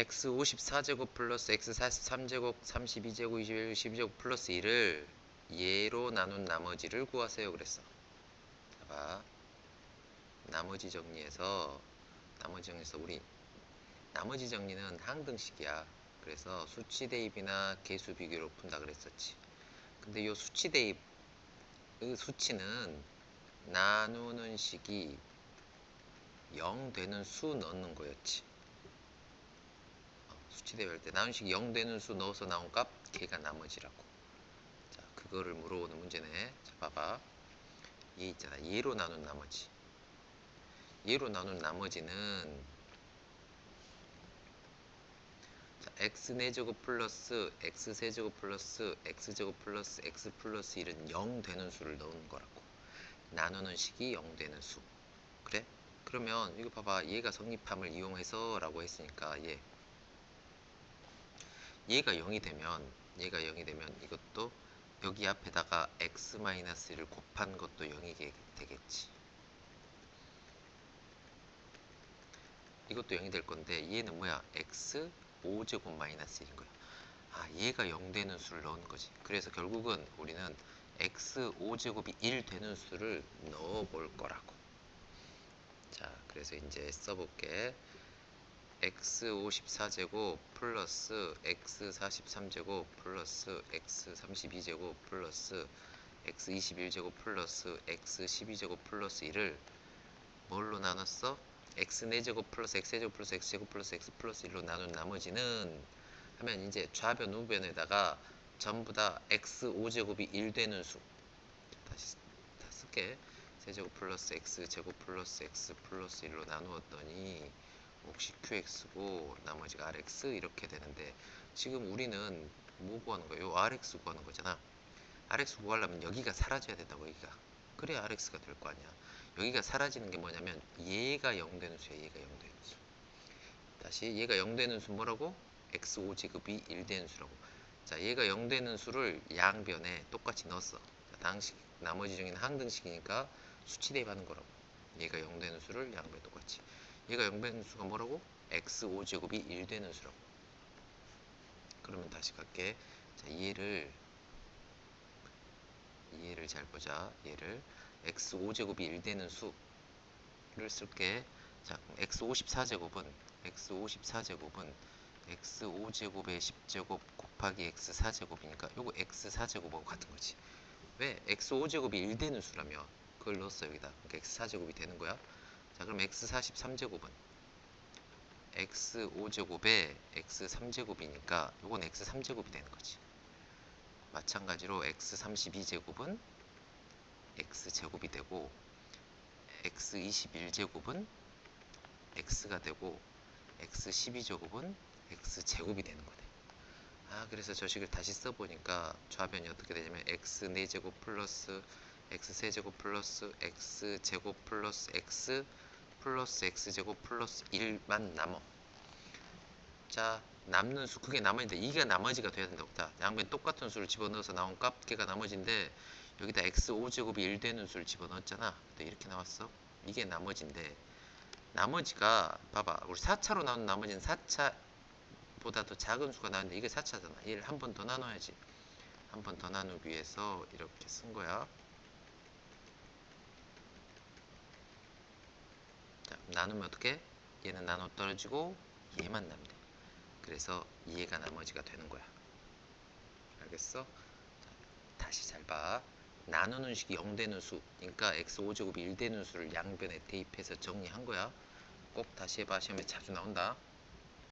x 54제곱 플러스 x 43제곱 32제곱 21 12제곱 플러스 1을 예로 나눈 나머지를 구하세요. 그랬어. 봐 나머지 정리해서 나머지 정리해서 우리 나머지 정리는 항등식이야. 그래서 수치 대입이나 개수 비교로 푼다 그랬었지. 근데 요 수치 대입 의 수치는 나누는 식이 0 되는 수 넣는 거였지. 어, 수치 대입할 때 나누는 식이 0 되는 수 넣어서 나온 값 걔가 나머지라고. 자 그거를 물어보는 문제네. 자 봐봐. 얘 있잖아. 얘로 나눈 나머지. 얘로 나눈 나머지는 자, x 4제곱 플러스 x 세제곱 플러스 x 제곱 플러스 x 플러스 1은 0 되는 수를 넣는 거라고. 나누는 식이 0 되는 수. 그래? 그러면 이거 봐봐. 얘가 성립함을 이용해서 라고 했으니까 얘 얘가 0이 되면 얘가 0이 되면 이것도 여기 앞에다가 x-1을 곱한 것도 0이 되겠지. 이것도 0이 될 건데 얘는 뭐야? x 5제곱 마이너스 1인 거야. 아 얘가 0 되는 수를 넣은 거지. 그래서 결국은 우리는 x 5제곱이 1 되는 수를 넣어 볼 거라고. 자 그래서 이제 써볼게 x 54제곱 플러스 x 43제곱 플러스 x 32제곱 플러스 x 21제곱 플러스 x 12제곱 플러스 1을 뭘로 나눴어? x 4제곱 플러스 x 세제곱 플러스 x 제곱 플러스 x 플러스 1로 나눈 나머지는 하면 이제 좌변 우변에다가 전부 다 x 5제곱이 1 되는 수 다시 다 쓸게 세제곱 플러스 x 제곱 플러스 x 플러스 1로 나누었더니 몫이 qx고 나머지가 rx 이렇게 되는데 지금 우리는 뭐 구하는 거예요? rx 구하는 거잖아. Rx 구하려면 여기가 사라져야 된다고 여기가. 그래야 rx가 될 거 아니야. 여기가 사라지는 게 뭐냐면 얘가 0 되는 수야 얘가 0 되는 수. 다시 얘가 0 되는 수 뭐라고? x 5 제곱이 1 되는 수라고. 자 얘가 0 되는 수를 양변에 똑같이 넣었어. 자, 당식 나머지 중에는 항등식이니까 수치 대입하는 거라고. 얘가 0 되는 수를 양변에 똑같이 얘가 0 되는 수가 뭐라고? x 5제곱이 1 되는 수라고. 그러면 다시 갈게. 자 얘를 얘를 잘 보자. 얘를 x 5제곱이 1 되는 수를 쓸게. 자 x 54제곱은 x 54제곱은 x 5제곱에 10제곱 곱하기 x 4제곱이니까 요거 x 4제곱하고 같은 거지. 왜? x 5제곱이 1 되는 수라며? 그걸 넣었어 여기다. 그러니까 x 4제곱이 되는 거야 자 그럼 x 43제곱은? X 5제곱에 x 3제곱이니까 요건 x 3제곱이 되는 거지. 마찬가지로 x 32제곱은 x제곱이 되고 x 21제곱은 x가 되고 x 12제곱은 x제곱이 되는 거네. 아 그래서 저 식을 다시 써보니까 좌변이 어떻게 되냐면 x 4제곱 플러스 x 세제곱 플러스 x제곱 플러스 x 플러스 x제곱 플러스 1만 남어. 자 남는 수 그게 나머지인데 이게 나머지가 돼야 된다고 자 양변 똑같은 수를 집어넣어서 나온 값 걔가 나머지인데 여기다 x 5제곱이 1 되는 수를 집어넣었잖아. 이렇게 나왔어. 이게 나머지인데 나머지가 봐봐. 우리 4차로 나온 나머지는 4차 보다 더 작은 수가 나왔는데 이게 4차잖아. 얘를 한 번 더 나눠야지. 한 번 더 나누기 위해서 이렇게 쓴 거야 나누면 어떻게 얘는 나눠 떨어지고 얘만 남네. 그래서 얘가 나머지가 되는 거야. 알겠어? 자, 다시 잘 봐. 나누는 식이 0 되는 수. 그러니까 x 5제곱이 1 되는 수를 양변에 대입해서 정리한 거야. 꼭 다시 해봐. 시험에 자주 나온다